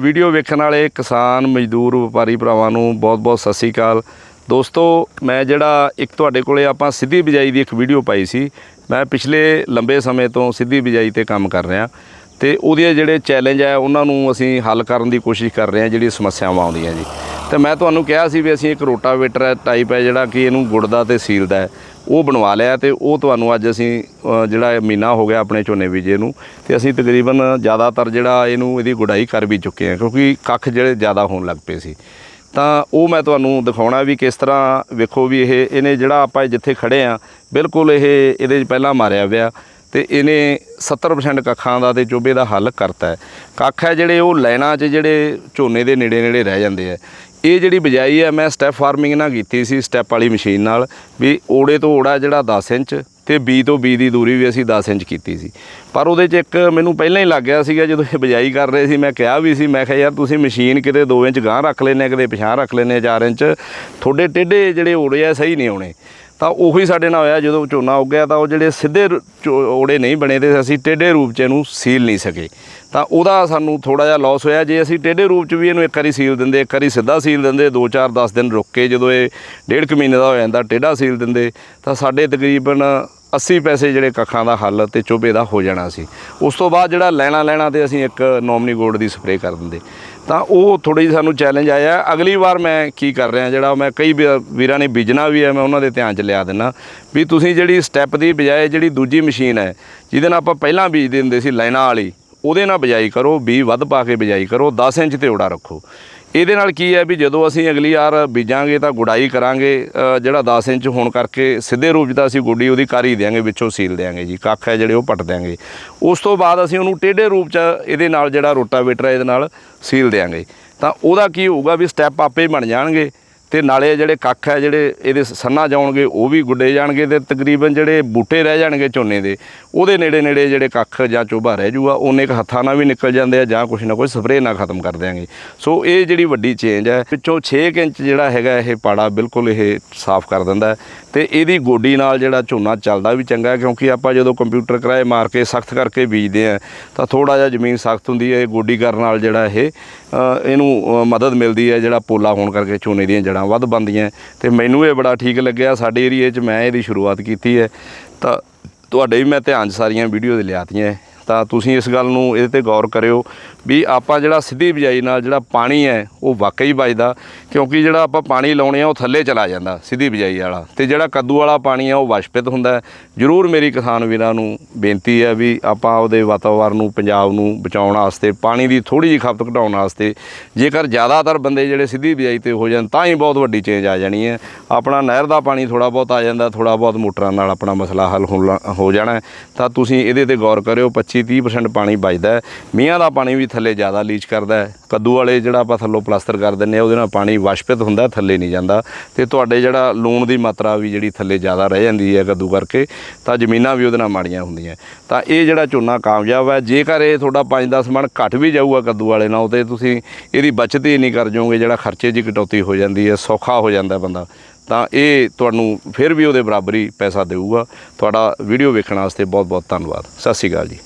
Video ਵੇਖਣ ਵਾਲੇ ਕਿਸਾਨ, ਮਜ਼ਦੂਰ, ਵਪਾਰੀ ਭਰਾਵਾਂ ਨੂੰ ਬਹੁਤ-ਬਹੁਤ ਸਤਿ ਸ੍ਰੀ ਅਕਾਲ। ਦੋਸਤੋ, ਮੈਂ ਜਿਹੜਾ ਇੱਕ ਤੁਹਾਡੇ ਕੋਲੇ ਆਪਾਂ ਸਿੱਧੀ ਬਿਜਾਈ ਦੀ ਇੱਕ ਵੀਡੀਓ ਪਾਈ ਸੀ। ਮੈਂ ਪਿਛਲੇ ਲੰਬੇ ਸਮੇਂ ਤੋਂ ਸਿੱਧੀ ਬਿਜਾਈ ਤੇ ਕੰਮ ਕਰ ਰਿਹਾ। ਤੇ ਉਹਦੇ ਜਿਹੜੇ ਚੈਲੰਜ ਹੈ ਉਹਨਾਂ ਨੂੰ ਅਸੀਂ ਹੱਲ ਕਰਨ ਦੀ ਕੋਸ਼ਿਸ਼ ਕਰ ਰਹੇ ਹਾਂ ਜਿਹੜੀ ਸਮੱਸਿਆਵਾਂ ਆਉਂਦੀਆਂ ਜੀ। ਤੇ ਮੈਂ ਤੁਹਾਨੂੰ ਕਿਹਾ ਸੀ ਵੀ ਅਸੀਂ ਇੱਕ ਰੋਟਾਵੇਟਰ ਟਾਈਪ ਹੈ ਜਿਹੜਾ ਕਿ ਇਹਨੂੰ ਗੁੜਦਾ ਤੇ ਸੀਲਦਾ ਹੈ। ਉਹ ਬਣਵਾ ਲਿਆ ਤੇ ਉਹ ਤੁਹਾਨੂੰ ਅੱਜ ਅਸੀਂ ਜਿਹੜਾ ਮਹੀਨਾ ਹੋ ਗਿਆ ਆਪਣੇ ਝੋਨੇ ਬੀਜੇ ਨੂੰ, ਤੇ ਅਸੀਂ ਤਕਰੀਬਨ ਜ਼ਿਆਦਾਤਰ ਜਿਹੜਾ ਇਹਨੂੰ ਇਹਦੀ ਗੁਡਾਈ ਕਰ ਵੀ ਚੁੱਕੇ ਹਾਂ, ਕਿਉਂਕਿ ਕੱਖ ਜਿਹੜੇ ਜ਼ਿਆਦਾ ਹੋਣ ਲੱਗ ਪਏ ਸੀ। ਤਾਂ ਉਹ ਮੈਂ ਤੁਹਾਨੂੰ ਦਿਖਾਉਣਾ ਵੀ ਕਿਸ ਤਰ੍ਹਾਂ ਵੇਖੋ ਵੀ ਇਹ, ਇਹਨੇ ਜਿਹੜਾ ਆਪਾਂ ਜਿੱਥੇ ਖੜੇ ਆ ਬਿਲਕੁਲ ਇਹ ਇਹਦੇ 'ਚ ਪਹਿਲਾਂ ਮਾਰਿਆ ਪਿਆ ਤੇ ਇਹਨੇ 70% ਕੱਖਾਂ ਦਾ ਤੇ ਚੋਬੇ ਦਾ ਹੱਲ ਕਰਤਾ ਹੈ। ਕੱਖ ਹੈ ਜਿਹੜੇ ਉਹ ਲਾਈਨਾਂ 'ਚ ਜਿਹੜੇ ਝੋਨੇ ਦੇ ਨੇੜੇ ਨੇੜੇ ਰਹਿ ਜਾਂਦੇ ਆ ਇਹ ਜਿਹੜੀ ਬਿਜਾਈ ਹੈ ਮੈਂ ਸਟੈਪ ਫਾਰਮਿੰਗ ਨਾਲ ਕੀਤੀ ਸੀ ਸਟੈਪ ਵਾਲੀ ਮਸ਼ੀਨ ਨਾਲ, ਵੀ ਓੜੇ ਤੋਂ ਓੜਾ ਜਿਹੜਾ 10 ਇੰਚ ਤੇ ਬੀ ਤੋਂ ਬੀ ਦੀ ਦੂਰੀ ਵੀ ਅਸੀਂ 10 ਇੰਚ ਕੀਤੀ ਸੀ। ਪਰ ਉਹਦੇ 'ਚ ਇੱਕ ਮੈਨੂੰ ਪਹਿਲਾਂ ਹੀ ਲੱਗ ਗਿਆ ਸੀਗਾ, ਜਦੋਂ ਇਹ ਬਿਜਾਈ ਕਰ ਰਹੇ ਸੀ, ਮੈਂ ਕਿਹਾ ਵੀ ਸੀ, ਮੈਂ ਕਿਹਾ ਯਾਰ ਤੁਸੀਂ ਮਸ਼ੀਨ ਕਿਤੇ 2 ਇੰਚ ਗਾਂਹ ਰੱਖ ਲੈਨੇ ਕਿਤੇ ਪਿਛਾਂਹ ਰੱਖ ਲੈਨੇ 4 ਇੰਚ, ਤੁਹਾਡੇ ਟੇਢੇ ਜਿਹੜੇ ਓੜੇ ਆ, ਸਹੀ ਨਹੀਂ ਆਉਣੇ। ਤਾਂ ਉਹੀ ਸਾਡੇ ਨਾਲ ਹੋਇਆ, ਜਦੋਂ ਝੋਨਾ ਉੱਗਿਆ ਤਾਂ ਉਹ ਜਿਹੜੇ ਸਿੱਧੇ ਚੋ- ਓੜੇ ਨਹੀਂ ਬਣੇ ਤੇ ਅਸੀਂ ਟੇਢੇ ਰੂਪ 'ਚ ਇਹਨੂੰ ਸੀਲ ਨਹੀਂ ਸਕੇ। ਤਾਂ ਉਹਦਾ ਸਾਨੂੰ ਥੋੜਾ ਜਿਹਾ ਲਾਸ ਹੋਇਆ, ਜੇ ਅਸੀਂ ਟੇਢੇ ਰੂਪ 'ਚ ਵੀ ਇਹਨੂੰ ਇੱਕ ਵਾਰੀ ਸੀਲ ਦਿੰਦੇ, ਇੱਕ ਵਾਰੀ ਸਿੱਧਾ ਸੀਲ ਦਿੰਦੇ 2 4 10 ਦਿਨ ਰੁੱਕ ਕੇ ਜਦੋਂ ਇਹ ਡੇਢ ਕੁ ਮਹੀਨੇ ਦਾ ਹੋ ਜਾਂਦਾ, ਟੇਢਾ ਸੀਲ ਦਿੰਦੇ, ਤਾਂ ਸਾਡੇ ਤਕਰੀਬਨ 80 ਪੈਸੇ ਜਿਹੜੇ ਕੱਖਾਂ ਦਾ ਹੱਲ ਤੇ ਚੋਬੇ ਦਾ ਹੋ ਜਾਣਾ ਸੀ। ਉਸ ਤੋਂ ਬਾਅਦ ਜਿਹੜਾ ਲੈਣਾ ਲੈਣਾ ਤੇ ਅਸੀਂ ਇੱਕ ਨੋਮਨੀ ਗੋਲਡ ਦੀ ਸਪਰੇਅ ਕਰ ਦਿੰਦੇ। ਤਾਂ ਉਹ ਥੋੜੀ ਜਿਹੀ ਸਾਨੂੰ ਚੈਲੰਜ ਆਇਆ। ਅਗਲੀ ਵਾਰ ਮੈਂ ਕੀ ਕਰ ਰਿਹਾ ਜਿਹੜਾ ਮੈਂ ਕਈ ਵੀ- ਵੀਰਾਂ ਨੇ ਬੀਜਣਾ ਵੀ ਹੈ, ਮੈਂ ਉਹਨਾਂ ਦੇ ਧਿਆਨ 'ਚ ਲਿਆ ਦਿੰਨਾ। ਵੀ ਤੁਸੀਂ ਜਿਹੜੀ ਸਟੈਪ ਦੀ ਬਜਾਏ ਜਿਹੜੀ ਦੂਜੀ ਮਸ਼ੀਨ ਹੈ, ਜਿਹਦੇ ਨਾਲ ਆਪਾਂ ਪਹਿਲਾਂ ਬੀਜਦੇ ਹੁੰਦੇ ਸੀ ਲਾਈਨਾਂ ਵਾਲੀ, ਉਹਦੇ ਨਾਲ ਬਿਜਾਈ ਕਰੋ ਬੀ ਵੱਧ ਪਾ ਕੇ ਬਿਜਾਈ ਕਰੋ 10 ਇੰਚ ਤੇ ਓੜਾ ਰੱਖੋ। ਇਹਦੇ ਨਾਲ ਕੀ ਹੈ ਵੀ ਜਦੋਂ ਅਸੀਂ ਅਗਲੀ ਵਾਰ ਬੀਜਾਂਗੇ ਤਾਂ ਗੁਡਾਈ ਕਰਾਂਗੇ ਜਿਹੜਾ 10 ਇੰਚ ਹੋਣ ਕਰਕੇ ਸਿੱਧੇ ਰੂਪ 'ਚ ਤਾਂ ਅਸੀਂ ਗੁੱਡੀ ਉਹਦੀ ਕਰ ਹੀ ਦਿਆਂਗੇ, ਵਿੱਚੋਂ ਸੀਲ ਦਿਆਂਗੇ ਜੀ, ਕੱਖ ਹੈ ਜਿਹੜੇ ਉਹ ਪੱਟ ਦਿਆਂਗੇ। ਉਸ ਤੋਂ ਬਾਅਦ ਅਸੀਂ ਉਹਨੂੰ ਟੇਢੇ ਰੂਪ 'ਚ ਇਹਦੇ ਨਾਲ ਜਿਹੜਾ ਰੋਟਾਵੇਟਰ ਹੈ ਇਹਦੇ ਨਾਲ ਸੀਲ ਦਿਆਂਗੇ। ਤਾਂ ਉਹਦਾ ਕੀ ਹੋਊਗਾ ਵੀ ਸਟੈਪ ਆਪੇ ਹੀ ਬਣ ਜਾਣਗੇ। ਤੇ ਨਾਲੇ ਜਿਹੜੇ ਕੱਖ ਹੈ, ਜਿਹੜੇ ਇਹਦੇ ਸੰਨਾ ਜਾਉਣਗੇ, ਉਹ ਵੀ ਗੁੱਡੇ ਜਾਣਗੇ ਤੇ ਤਕਰੀਬਨ ਜਿਹੜੇ ਬੂਟੇ ਰਹਿ ਜਾਣਗੇ ਝੋਨੇ ਦੇ, ਉਹਦੇ ਨੇੜੇ ਨੇੜੇ ਜਿਹੜੇ ਕੱਖ ਜਾਂ ਚੋਭਾ ਰਹਿ ਜੂਗਾ, ਉਹਨੇ ਕੁ ਹੱਥਾਂ ਨਾਲ ਵੀ ਨਿਕਲ ਜਾਂਦੇ ਆ ਜਾਂ ਕੁਛ ਨਾ ਕੁਛ ਸਪਰੇਅ ਨਾਲ ਖਤਮ ਕਰ ਦਿਆਂਗੇ। ਸੋ ਇਹ ਜਿਹੜੀ ਵੱਡੀ ਚੇਂਜ ਹੈ, ਪਿੱਛੋਂ 6 ਇੰਚ ਜਿਹੜਾ ਹੈਗਾ ਇਹ ਪਾੜਾ ਬਿਲਕੁਲ ਇਹ ਸਾਫ਼ ਕਰ ਦਿੰਦਾ ਹੈ ਤੇ ਇਹਦੀ ਗੋਡੀ ਨਾਲ ਜਿਹੜਾ ਝੋਨਾ ਚੱਲਦਾ ਵੀ ਚੰਗਾ ਕਿਉਂਕਿ ਆਪਾਂ ਜਦੋਂ ਕੰਪਿਊਟਰ ਕਰਾਏ ਮਾਰ ਕੇ ਸਖਤ ਕਰਕੇ ਬੀਜਦੇ ਆ ਤਾਂ ਥੋੜਾ ਜਿਹਾ ਜ਼ਮੀਨ ਸਖਤ ਹੁੰਦੀ ਹੈ, ਇਹ ਗੋਡੀ ਕਰਨ ਨਾਲ ਜਿਹੜਾ ਇਹ ਇਹਨੂੰ ਮਦਦ ਮਿਲਦੀ ਹੈ, ਜਿਹੜਾ ਪੋਲਾ ਹੋਣ ਕਰਕੇ ਝੋਨੇ ਦੀਆਂ ਜੜਾਂ ਵੱਧ ਬੰਦੀਆਂ ਤੇ ਮੈਨੂੰ ਇਹ ਬੜਾ ਠੀਕ ਲੱਗਿਆ, ਸਾਡੇ ਏਰੀਏ 'ਚ ਮੈਂ ਇਹਦੀ ਸ਼ੁਰੂਆਤ ਕੀਤੀ ਹੈ ਤਾਂ ਤੁਹਾਡੇ ਵੀ ਮੈਂ ਧਿਆਨ 'ਚ ਸਾਰੀਆਂ ਵੀਡੀਓ ਦੇ ਲਿਆਤੀਆਂ ਹੈ। ਤਾਂ ਤੁਸੀਂ ਇਸ ਗੱਲ ਨੂੰ ਇਹਦੇ ਤੇ ਗੌਰ ਕਰਿਓ ਵੀ ਆਪਾਂ ਜਿਹੜਾ ਸਿੱਧੀ ਬਿਜਾਈ ਨਾਲ ਜਿਹੜਾ ਪਾਣੀ ਹੈ, ਉਹ ਵਾਕਈ ਬਚਦਾ ਕਿਉਂਕਿ ਜਿਹੜਾ ਆਪਾਂ ਪਾਣੀ ਲਾਉਣੇ ਆ, ਉਹ ਥੱਲੇ ਚਲਾ ਜਾਂਦਾ, ਸਿੱਧੀ ਬਿਜਾਈ ਵਾਲਾ। ਤੇ ਜਿਹੜਾ ਕੱਦੂ ਵਾਲਾ ਪਾਣੀ ਆ, ਉਹ ਵਾਸ਼ਪਿਤ ਹੁੰਦਾ ਜ਼ਰੂਰ ਮੇਰੀ ਕਿਸਾਨ ਵੀਰਾਂ ਨੂੰ ਬੇਨਤੀ ਹੈ ਵੀ ਆਪਾਂ ਉਹਦੇ ਵਾਤਾਵਰਨ ਨੂੰ, ਪੰਜਾਬ ਨੂੰ ਬਚਾਉਣ ਵਾਸਤੇ, ਪਾਣੀ ਦੀ ਥੋੜੀ ਜਿਹੀ ਖਪਤ ਘਟਾਉਣ ਵਾਸਤੇ, ਜੇਕਰ ਜ਼ਿਆਦਾਤਰ ਬੰਦੇ ਜਿਹੜੇ ਸਿੱਧੀ ਬਿਜਾਈ ਤੇ ਹੋ ਜਾਣ, ਤਾਂ ਹੀ ਬਹੁਤ ਵੱਡੀ ਚੇਂਜ ਆ ਜਾਣੀ ਹੈ। ਆਪਣਾ ਨਹਿਰ ਦਾ ਪਾਣੀ ਥੋੜਾ ਬਹੁਤ ਆ ਜਾਂਦਾ ਥੋੜਾ ਬਹੁਤ ਮੋਟਰਾਂ ਨਾਲ ਆਪਣਾ ਮਸਲਾ ਹੱਲ ਹੋਣ- ਹੋ ਜਾਣਾ ਤਾਂ ਤੁਸੀਂ ਇਹਦੇ ਤੇ ਗੌਰ ਕਰਿਓ 25-30% ਪਾਣੀ ਬਚਦਾ ਹੈ। ਮੀਂਹਾਂ ਦਾ ਪਾਣੀ ਵੀ ਥੱਲੇ ਜ਼ਿਆਦਾ ਲੀਚ ਕਰਦਾ ਹੈ। ਕੱਦੂ ਵਾਲੇ ਜਿਹੜਾ ਆਪਾਂ ਥੱਲੋਂ ਪਲਾਸਟਰ ਕਰ ਦਿੰਨੇ ਆ ਉਹਦੇ ਨਾਲ ਪਾਣੀ ਵਾਸ਼ਪਿਤ ਹੁੰਦਾ, ਥੱਲੇ ਨਹੀਂ ਜਾਂਦਾ। ਤੇ ਤੁਹਾਡੇ ਜਿਹੜਾ ਲੂਣ ਦੀ ਮਾਤਰਾ ਵੀ ਜਿਹੜੀ ਥੱਲੇ ਜ਼ਿਆਦਾ ਰਹਿ ਜਾਂਦੀ ਹੈ ਕੱਦੂ ਕਰਕੇ, ਤਾਂ ਜ਼ਮੀਨਾਂ ਵੀ ਉਹਦੇ ਨਾਲ ਮਾੜੀਆਂ ਹੁੰਦੀਆਂ। ਤਾਂ ਇਹ ਜਿਹੜਾ ਝੋਨਾ ਕਾਮਯਾਬ ਹੈ, ਜੇਕਰ ਇਹ ਤੁਹਾਡਾ 5-10 ਮਣ ਘੱਟ ਵੀ ਜਾਊਗਾ ਕੱਦੂ ਵਾਲੇ ਨਾਲ, ਤੇ ਤੁਸੀਂ ਇਹਦੀ ਬਚਤ ਹੀ ਨਹੀਂ ਕਰ ਜਾਓਗੇ, ਜਿਹੜਾ ਖਰਚੇ ਦੀ ਕਟੌਤੀ ਹੋ ਜਾਂਦੀ ਹੈ, ਸੌਖਾ ਹੋ ਜਾਂਦਾ ਬੰਦਾ। ਤਾਂ ਇਹ ਤੁਹਾਨੂੰ ਫਿਰ ਵੀ ਉਹਦੇ ਬਰਾਬਰੀ ਪੈਸਾ ਦੇਊਗਾ। ਤੁਹਾਡਾ ਵੀਡੀਓ ਵੇਖਣ ਵਾਸਤੇ ਬਹੁਤ ਬਹੁਤ ਧੰਨਵਾਦ। ਸਤਿ ਸ਼੍ਰੀ ਅਕਾਲ ਜੀ।